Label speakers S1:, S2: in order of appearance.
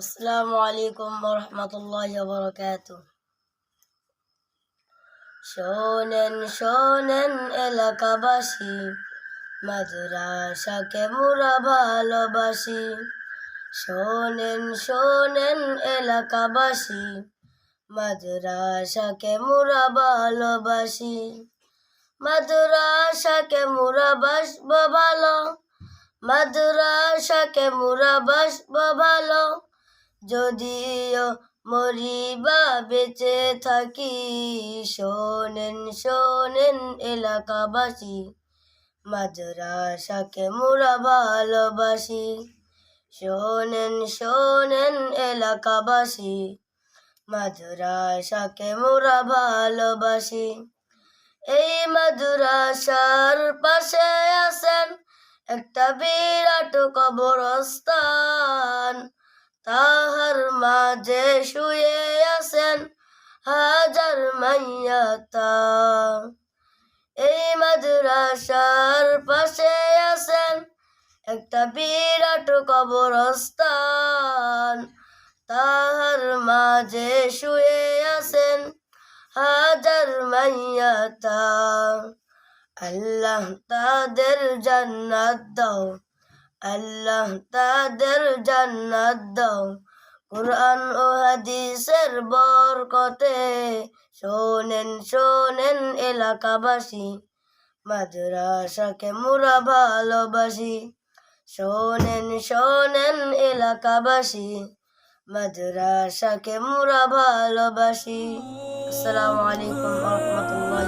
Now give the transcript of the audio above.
S1: আসসালামু আলাইকুম রহমতুল্লাহ বরকাত শোনেন শোনেন এলাকাবাসী, মাদ্রাসাকে মোরা ভালোবাসি। শোনেন শোনেন এলাকাবাসী, মাদ্রাসাকে মোরা ভালোবাসি। মাদ্রাসাকে মোরা বাসব ভালো, মাদ্রাসাকে মোরা বাসব ভালো। যদিও মরিবা বেঁচে থাকি, শোনেন শোনেন এলাকাবাসী, মাদ্রাসাকে মোরা ভালোবাসি। শোনেন শোনেন এলাকাবাসী, মাদ্রাসাকে মোরা ভালোবাসি। এই মাদ্রাসার পাশে আছেন একটা বিরাট কবরস্থান তাহার মাঝে শুয়ে আছেন হাজার মাইয়াতা। এই মাদ্রাসার পাশে আছেন একটা বিরাট কবরস্থান। তাহার মাঝে শুয়ে আছেন হাজার মাইয়াতা। আল্লাহ তাদের জান্নাত দাও, আল্লাহ তাদের জান্নাত দাও। কোরআন ও হাদিসের বরকতে শোনেন শোনেন এলাকাবাসী, মাদ্রাসাকে মোরা ভালোবাসি। শোনেন শোনেন এলাকাবাসী, মাদ্রাসাকে মোরা ভালোবাসি। আসসালামু আলাইকুম রহমতুল্লাহ